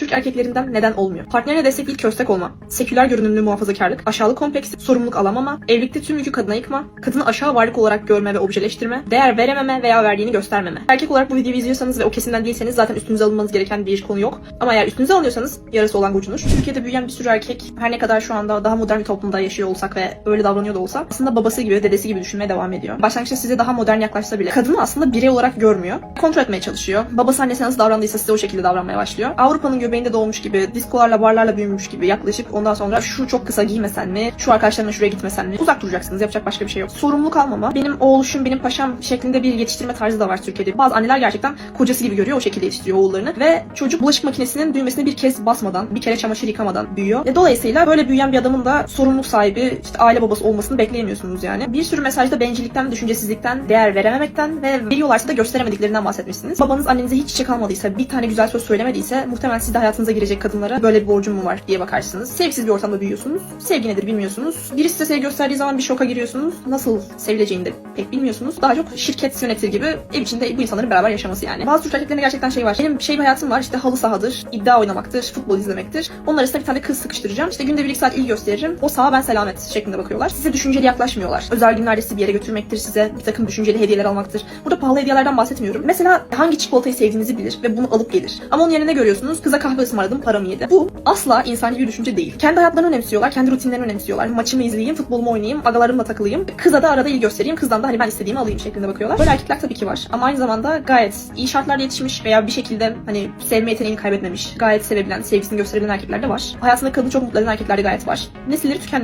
Türk erkeklerinden neden olmuyor? Partnerine destek değil köstek olma, seküler görünümlü muhafazakarlık, aşağılık kompleksi, sorumluluk alamama, evlilikte tüm yükü kadına yıkma, kadını aşağı varlık olarak görme ve objeleştirme, değer verememe veya verdiğini göstermeme. Erkek olarak bu videoyu izliyorsanız ve o kesimden değilseniz zaten üstünüze alınmanız gereken bir konu yok. Ama eğer üstünüze alınıyorsanız yarısı olan gocunur. Türkiye'de büyüyen bir sürü erkek her ne kadar şu anda daha modern bir toplumda yaşıyor olsak ve öyle davranıyor da olsa aslında babası gibi, dedesi gibi düşünmeye devam ediyor. Başlangıçta size daha modern yaklaşsa bile kadını aslında birey olarak görmüyor. Kontrol etmeye çalışıyor. Babası annesi nasıl davrandıysa size o şekilde davranmaya başlıyor. Avrupa'nın göbeğinde doğmuş gibi, diskolarla, barlarla büyümüş gibi yaklaşıp ondan sonra şu çok kısa giymesen mi, şu arkadaşlarına şuraya gitmesen mi? Uzak duracaksınız. Yapacak başka bir şey yok. Sorumluluk almama, benim oğluşum, benim paşam şeklinde bir yetiştirme tarzı da var Türkiye'de. Bazı anneler gerçekten kocası gibi görüyor, o şekilde yetiştiriyor oğullarını ve çocuk bulaşık makinesinin düğmesine bir kez basmadan, bir kere çamaşır yıkamadan büyüyor. E, dolayısıyla böyle büyüyen bir adamın da sorumluluk sahibi, işte aile babası olmasını bekleyemiyorsunuz yani. Bir sürü mesajda bencillikten, düşüncesizlikten, değer verememekten ve veriyorlarsa da gösteremediklerinden bahsetmişsiniz. Babanız annenize hiç çiçek almadıysa, bir tane güzel söz söylemediyse muhtemelen siz de hayatınıza girecek kadınlara böyle bir borcum mu var diye bakarsınız. Sevgisiz bir ortamda büyüyorsunuz. Sevgi nedir bilmiyorsunuz. Birisi size sevgi gösterdiği zaman bir şoka giriyorsunuz. Nasıl sevileceğini de pek bilmiyorsunuz. Daha çok şirket yönetir gibi ev içinde bu insanların beraber yaşaması yani. Bazı Türk erkeklerinde gerçekten şey var. Benim şey bir hayatım var işte halı sahadır, iddia oynamaktır, futbol izlemektir. Onlar arasında bir tane kız sıkıştıracağım. İşte günde bir iki saat ilgi gösteririm. O saha ben selamet şeklinde bakıyorlar. Size düşünceli yaklaşmıyorlar. Özel günlerde sizi bir yere götürmektir size. Bir takım düşünceli hediyeler almaktır. Burada pahalı hediyelerden bahsetmiyorum. Mesela hangi çikolatayı sevdiğinizi bilir ve bunu alıp gelir. Ama onun yerine görüyorsunuz kıza kahve ısmarladım paramı yedi. Bu asla insani bir düşünce değil. Kendi hayatlarını önemsiyorlar, kendi rutinlerini önemsiyorlar. Maçımı izleyeyim, futbolumu oynayayım, agalarımla takılayım. Kıza da arada ilgi göstereyim, kızdan da hani ben istediğimi alayım şeklinde bakıyorlar. Böyle erkekler tabii ki var. Ama aynı zamanda gayet iyi şartlarda yetişmiş veya bir şekilde hani sevme yeteneğini kaybetmemiş, gayet sevebilen, sevgisini gösterebilen erkekler de var. Hayatında kadını çok mutlu eden erkekler de gayet var. Nesilleri tükenmedi.